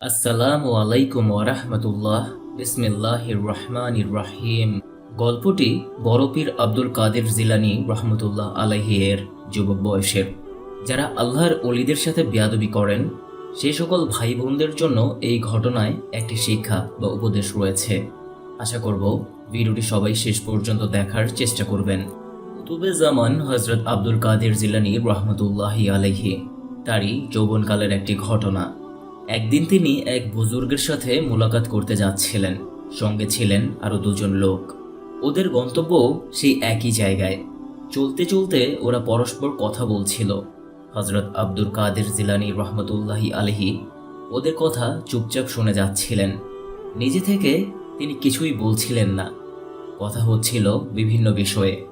আসসালামু আলাইকুম ওরহমতুল্লাহ বিসমিল্লাহির রহমানির রাহিম গল্পটি বড়পীর আব্দুল কাদের জিলানি রহমতুল্লাহ আলাহিয়ের যুবক বয়সের। যারা আল্লাহর অলিদের সাথে বেয়াদবি করেন সেই সকল ভাই বোনদের জন্য এই ঘটনায় একটি শিক্ষা বা উপদেশ রয়েছে। আশা করব ভিডিওটি সবাই শেষ পর্যন্ত দেখার চেষ্টা করবেন। কুতুবে জামান হজরত আব্দুল কাদের জিলানি রহমতুল্লাহি আলাইহি, তারই যৌবনকালের একটি ঘটনা। একদিন তিনি এক বুজুর্গের সাথে মোলাকাত করতে যাচ্ছিলেন। সঙ্গে ছিলেন আরও দুজন লোক। ওদের গন্তব্য সেই একই জায়গায়। চলতে চলতে ওরা পরস্পর কথা বলছিল। হজরত আব্দুল কাদের জিলানি রহমতুল্লাহি আলহি ওদের কথা চুপচাপ শুনে যাচ্ছিলেন। নিজে থেকে তিনি কিছুই বলছিলেন না। কথা হচ্ছিল বিভিন্ন বিষয়ে।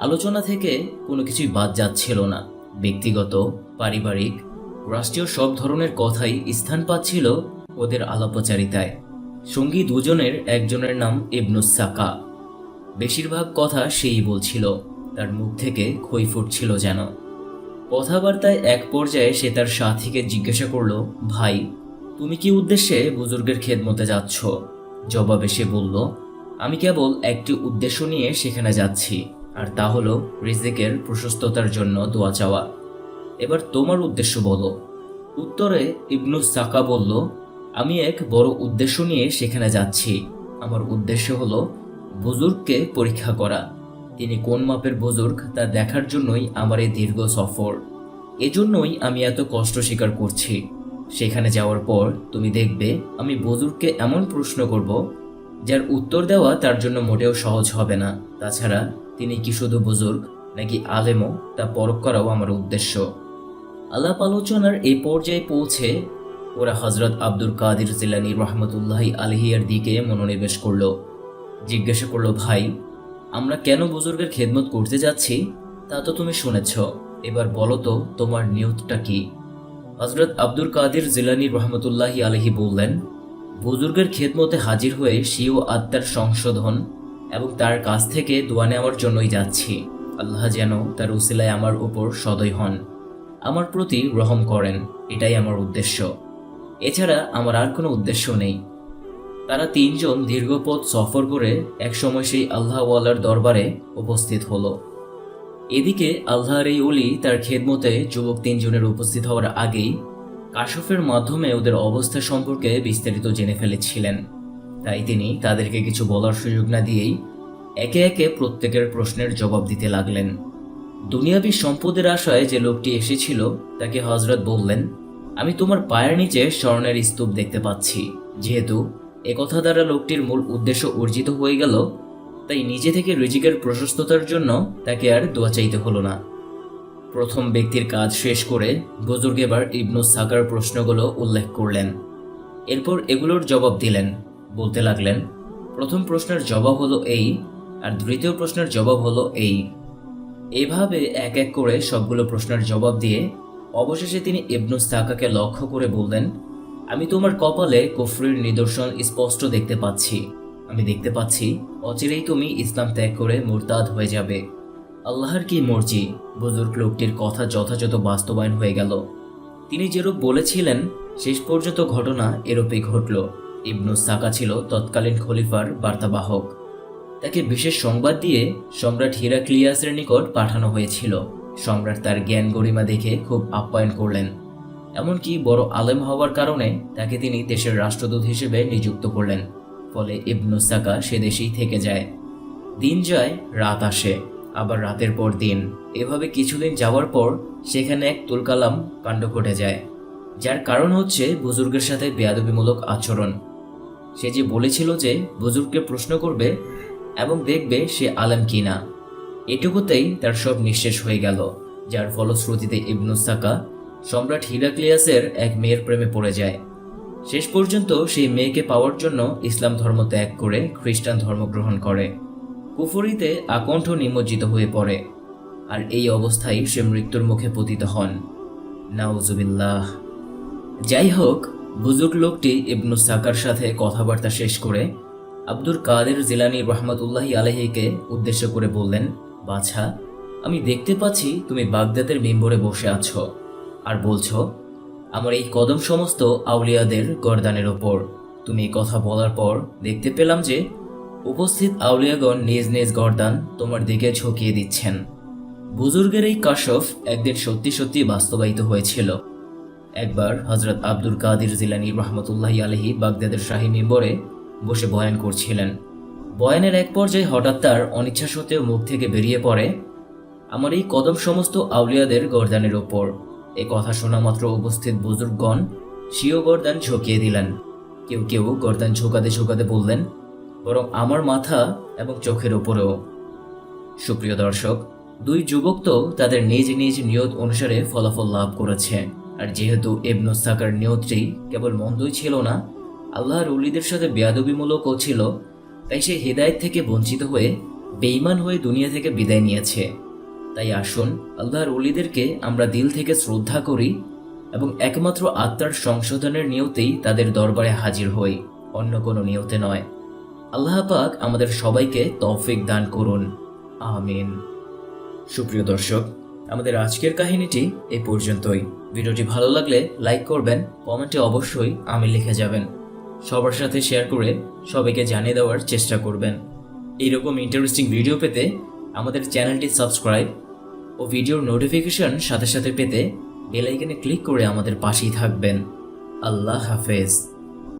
আলোচনা থেকে কোনো কিছুই বাদ যাচ্ছিল না। ব্যক্তিগত, পারিবারিক রাষ্ট্রীয় সব ধরনের কথাই স্থান পাচ্ছিল ওদের আলাপচারিতায়। সঙ্গী দুজনের একজনের নাম ইবনুস সাকা। বেশিরভাগ কথা সেই বলছিল, তার মুখ থেকে খই ফুটছিল যেন। কথাবার্তায় এক পর্যায়ে সে তার সাথীকে জিজ্ঞাসা করল, ভাই, তুমি কি উদ্দেশ্যে বুজুর্গের খেদমতে যাচ্ছ? জবাবে সে বলল, আমি কেবল একটি উদ্দেশ্য নিয়ে সেখানে যাচ্ছি, আর তা হলো রিজিকের প্রশস্ততার জন্য দোয়া চাওয়া। এবার তোমার উদ্দেশ্য বলো। উত্তরে ইবনু সাকা বলল, আমি এক বড় উদ্দেশ্য নিয়ে সেখানে যাচ্ছি। আমার উদ্দেশ্য হলো বুজুর্গকে পরীক্ষা করা। তিনি কোন মাপের বুজুর্গ তা দেখার জন্যই আমার এই দীর্ঘ সফর। এজন্যই আমি এত কষ্ট স্বীকার করছি। সেখানে যাওয়ার পর তুমি দেখবে আমি বুজুর্গকে এমন প্রশ্ন করব, যার উত্তর দেওয়া তার জন্য মোটেও সহজ হবে না। তাছাড়া তিনি কি শুধু বুজুর্গ নাকি আলেমও তা পরখ করাও আমার উদ্দেশ্য। আলাপ আলোচনার এই পর্যায়ে পৌঁছে ওরা হজরত আব্দুল কাদির জিলানি রহমতুল্লাহি আলহিয়ার দিকে মনোনিবেশ করল। জিজ্ঞাসা করল, ভাই, আমরা কেন বুজুর্গের খেদমত করতে যাচ্ছি? তা তো তুমি শুনেছ। এবার বলো তো, তোমার নিয়তটা কি? হজরত আব্দুল কাদির জিলানি রহমতুল্লাহি আলহি বললেন, বুজুর্গের খেদমতে হাজির হয়ে সিও আত্মার সংশোধন এবং তার কাছ থেকে দোয়া নেওয়ার জন্যই যাচ্ছি। আল্লাহ যেন তার উসিলায় আমার উপর সদয় হন। আমার প্রতি রহম করেন, এটাই আমার উদ্দেশ্য। এছাড়া আমার আর কোনো উদ্দেশ্য নেই। তারা তিনজন দীর্ঘপথ সফর করে একসময় সেই আল্লাহওয়ালার দরবারে উপস্থিত হলো। এদিকে আল্লাহর এই অলি তার খেদমতে যুবক তিনজনের উপস্থিত হওয়ার আগেই কাশফের মাধ্যমে ওদের অবস্থা সম্পর্কে বিস্তারিত জেনে ফেলেছিলেন। তাই তিনি তাদেরকে কিছু বলার সুযোগ না দিয়েই একে একে প্রত্যেকের প্রশ্নের জবাব দিতে লাগলেন। দুনিয়াবী সম্পদের আশায় যে লোকটি এসেছিল, তাকে হজরত বললেন, আমি তোমার পায়ের নিচে স্বর্ণের স্তূপ দেখতে পাচ্ছি। যেহেতু একথা দ্বারা লোকটির মূল উদ্দেশ্য অর্জিত হয়ে গেল, তাই নিজে থেকে রিজিকের প্রশস্ততার জন্য তাকে আর দোয়া চাইতে হলো না। প্রথম ব্যক্তির কাজ শেষ করে বুজুর্গ এবার ইবনু সাকার প্রশ্নগুলো উল্লেখ করলেন। এরপর এগুলোর জবাব দিলেন। বলতে লাগলেন, প্রথম প্রশ্নের জবাব হলো এই, আর দ্বিতীয় প্রশ্নের জবাব হলো এই। এভাবে এক এক করে সবগুলো প্রশ্নের জবাব দিয়ে অবশেষে তিনি ইবনু সাকাকে লক্ষ্য করে বললেন, আমি তোমার কপালে কুফরির নিদর্শন স্পষ্ট দেখতে পাচ্ছি। আমি দেখতে পাচ্ছি, অচিরেই তুমি ইসলাম ত্যাগ করে মুরতাদ হয়ে যাবে। আল্লাহর কি মর্জি বুজুর্গ লোকটির কথা যথাযথ বাস্তবায়ন হয়ে গেল। তিনি যেরূপ বলেছিলেন, শেষ পর্যন্ত ঘটনা এরূপই ঘটল। ইবনু সাকা ছিল তৎকালীন খলিফার বার্তাবাহক। তাকে বিশেষ সংবাদ দিয়ে সম্রাট হিরাক্লিয়াসের নিকট পাঠানো হয়েছিল। সম্রাট তার জ্ঞান গরিমা দেখে খুব আপ্যায়ন করলেন। এমনকি বড় আলেম হওয়ার কারণে তাকে তিনি দেশের রাষ্ট্রদূত হিসেবে নিযুক্ত করলেন, ফলে ইবনু সাকা সে দেশেই থেকে যায়। দিন যায়, রাত আসে, আবার রাতের পর দিন। এভাবে কিছুদিন যাওয়ার পর সেখানে এক তুলকালাম কাণ্ড ঘটে যায়, যার কারণ হচ্ছে বুজুর্গের সাথে বেয়াদবিমূলক আচরণ। সে যে বলেছিল যে বুজুর্গকে প্রশ্ন করবে এবং দেখবে সে আলেম কিনা। এটুকুতেই তার সব নিঃশেষ হয়ে গেল, যার ফলশ্রুতিতে ইবনু সাকা সম্রাট হিরাক্লিয়াসের এক মেয়ের প্রেমে পড়ে যায়। শেষ পর্যন্ত সেই মেয়েকে পাওয়ার জন্য ইসলাম ধর্ম ত্যাগ করে খ্রিস্টান ধর্ম গ্রহণ করে। কুফরিতে আকণ্ঠ নিমজ্জিত হয়ে পড়ে, আর এই অবস্থায় সে মৃত্যুর মুখে পতিত হন। নাউজুবিল্লাহ। যাই হোক, বুজুর্গ লোকটি ইবনু সাকার সাথে কথাবার্তা শেষ করে আব্দুল কাদের জিলানি রহমতুল্লাহি আলহিকে উদ্দেশ্য করে বললেন, বাছা, আমি দেখতে পাচ্ছি তুমি বাগদাদের মেম্বরে বসে আছো আর বলছো, আমার এই কদম সমস্ত আউলিয়াদের গরদানের ওপর। তুমি কথা বলার পর দেখতে পেলাম যে উপস্থিত আউলিয়াগণ নিজ নিজ গরদান তোমার দিকে ঝুঁকিয়ে দিচ্ছেন। বুজুর্গের এই কাশফ একদিন সত্যি সত্যি বাস্তবায়িত হয়েছিল। একবার হজরত আব্দুল কাদির জিলানি রহমতুল্লাহ আলহি বাগদাদের শাহী মেম্বরে বসে বয়ান করছিলেন। বয়ানের এক পর্যায়ে হঠাৎ তার অনিচ্ছা সত্ত্বেও মুখ থেকে বেরিয়ে পড়ে আমার এই কদম সমস্ত আউলিয়াদের গরদানের ওপর। এ কথা শোনা মাত্র উপস্থিত বুজুর্গগণ স্বীয় গরদান ঝুঁকিয়ে দিলেন। কেউ কেউ গরদান ঝোঁকাতে ঝোঁকাতে বললেন, বরং আমার মাথা এবং চোখের ওপরেও। সুপ্রিয় দর্শক, দুই যুবক তো তাদের নিজ নিজ নিয়ত অনুসারে ফলাফল লাভ করেছে। আর যেহেতু এবনু সাকার নিয়তটি কেবল মন্দই ছিল না আল্লাহর উলিদের সাথে বেয়াদবিমূলকও ছিল, তাই সে হৃদায়ত থেকে বঞ্চিত হয়ে বেইমান হয়ে দুনিয়া থেকে বিদায় নিয়েছে। তাই আসুন, আল্লাহর উলিদেরকে আমরা দিল থেকে শ্রদ্ধা করি এবং একমাত্র আত্মার সংশোধনের নিয়তেই তাদের দরবারে হাজির হই, অন্য কোনো নিয়তে নয়। আল্লাহ পাক আমাদের সবাইকে তৌফিক দান করুন। আমিন। সুপ্রিয় দর্শক, আমাদের আজকের কাহিনীটি এ পর্যন্তই। ভিডিওটি ভালো লাগলে লাইক করবেন, কমেন্টে অবশ্যই আমি লিখে যাবেন। সবার সাথে শেয়ার করে সবাইকে জানিয়ে দেওয়ার চেষ্টা করবেন। এইরকম ইন্টারেস্টিং ভিডিও পেতে আমাদের চ্যানেলটি সাবস্ক্রাইব ও ভিডিওর নোটিফিকেশন সাথে সাথে পেতে বেলাইকানে ক্লিক করে আমাদের পাশেই থাকবেন। আল্লাহ হাফেজ।